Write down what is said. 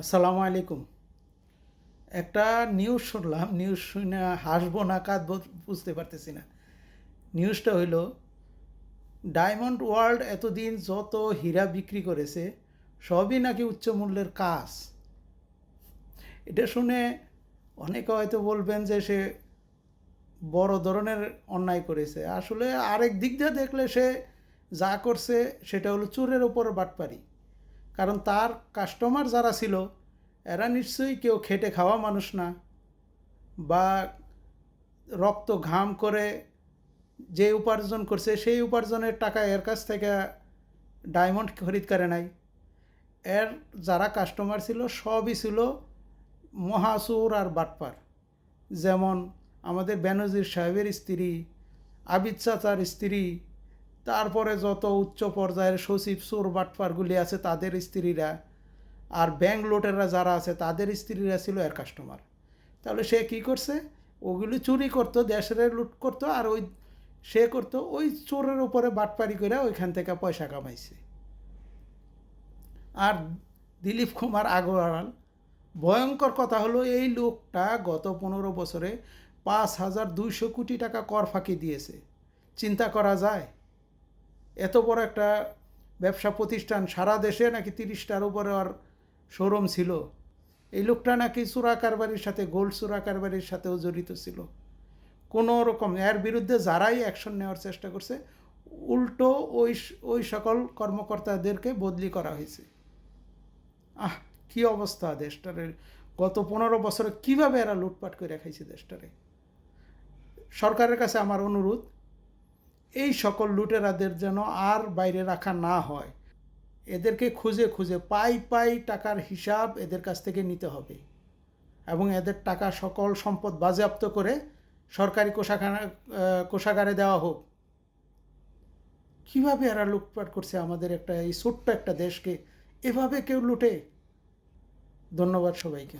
আসসালামু আলাইকুম। একটা নিউজ শুনলাম নিউজ শুনে হাসবো না, কাঁদবো, বুঝতে পারতেছি না। নিউজটা হইল ডায়মন্ড ওয়ার্ল্ড এতদিন যত হীরা বিক্রি করেছে, সবই নাকি উচ্চ মূল্যের কাজ। এটা শুনে অনেকে হয়তো বলবেন যে সে বড় ধরনের অন্যায় করেছে। আসলে আরেক দিক দিয়ে দেখলে সে যা করছে, সেটা হলো চোরের ওপর বাটপারি। কারণ তার কাস্টমার যারা ছিল, এরা নিশ্চয়ই কেউ খেটে খাওয়া মানুষ না বা রক্ত ঘাম করে যে উপার্জন করছে, সেই উপার্জনের টাকা এর কাছ থেকে ডায়মন্ড খরিদ করে নাই। এর যারা কাস্টমার ছিল, সবই ছিল মহাসুর আর বাটপার। যেমন আমাদের বেনজির সাহেবের স্ত্রী, আবিদ চাচার স্ত্রী তারপরে যত উচ্চ পর্যায়ের সচিব, চোর, বাটপারগুলি আছে, তাদের স্ত্রীরা আর ব্যাংক লোটেরা যারা আছে, তাদের স্ত্রীরা ছিল এর কাস্টমার তাহলে সে কি করছে? ওগুলি চুরি করতো, দেশের লুট করতো আর ওই সে করতো, ওই চোরের উপরে বাটপারি করে ওইখান থেকে পয়সা কামাইছে। আর দিলীপ কুমার আগরওয়াল, ভয়ঙ্কর কথা হলো এই লোকটা গত পনেরো বছরে পাঁচ হাজার দুইশো কোটি টাকা কর ফাঁকি দিয়েছে। চিন্তা করা যায়? এত বড় একটা ব্যবসা প্রতিষ্ঠান সারা দেশে নাকি তিরিশটার উপরে আর শোরুম ছিল। এই লোকটা নাকি চোরা কারবারির সাথে, গোল্ড চোরা কারবারির সাথেও জড়িত ছিল। কোনো রকম, এর বিরুদ্ধে যারাই অ্যাকশন নেওয়ার চেষ্টা করছে, উল্টো ওই ওই সকল কর্মকর্তাদেরকে বদলি করা হয়েছে। আহ, কি অবস্থা দেশটারে। গত পনেরো বছরে কীভাবে এরা লুটপাট করে খাইছে দেশটারে? সরকারের কাছে আমার অনুরোধ এই সকল লুটেরাদের যেন আর বাইরে রাখা না হয়। এদেরকে খুঁজে খুঁজে পাই পাই টাকার হিসাব এদের কাছ থেকে নিতে হবে এবং এদের টাকা সকল সম্পদ বাজেয়াপ্ত করে সরকারি কোষাখানা কোষাগারে দেওয়া হোক। কীভাবে এরা লুটপাট করছে আমাদের একটা, এই ছোট্ট একটা দেশকে? এভাবে কেউ লুটে। ধন্যবাদ সবাইকে।